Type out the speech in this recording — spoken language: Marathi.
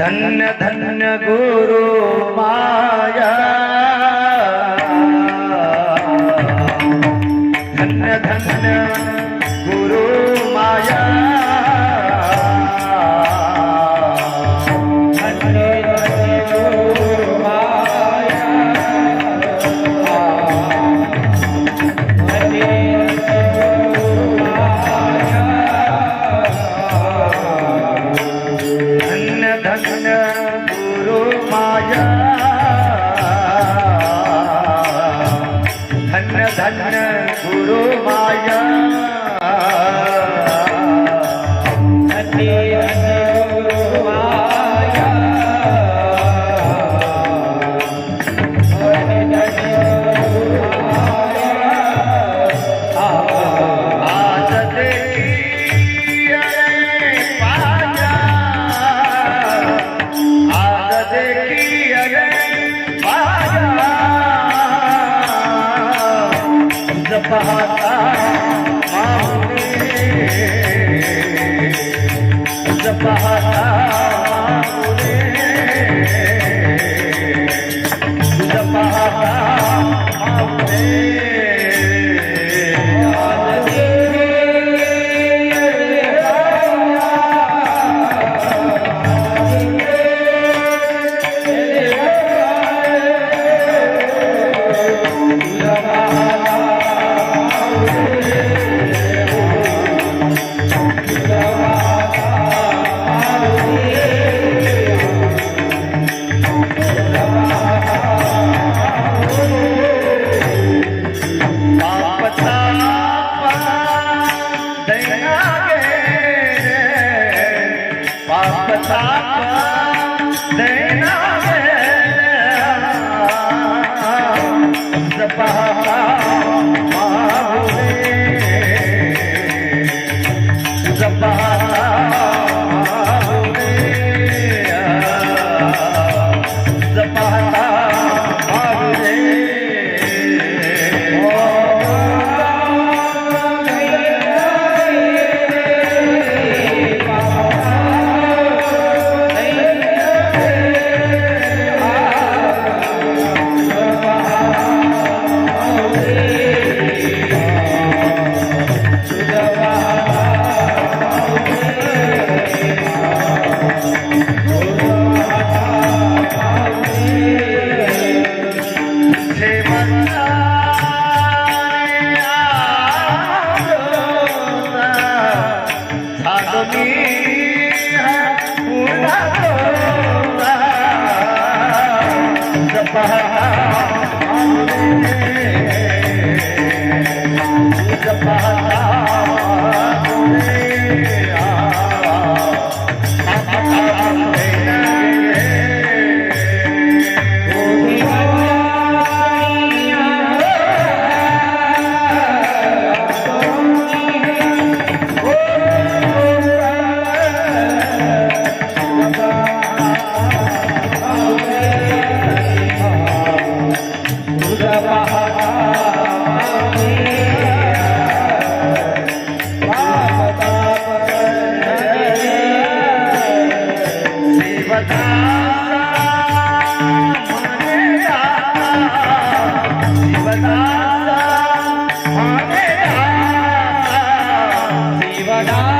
धन्य धन्य गुरु माया। जपहाता Tá saca. பகா da da da da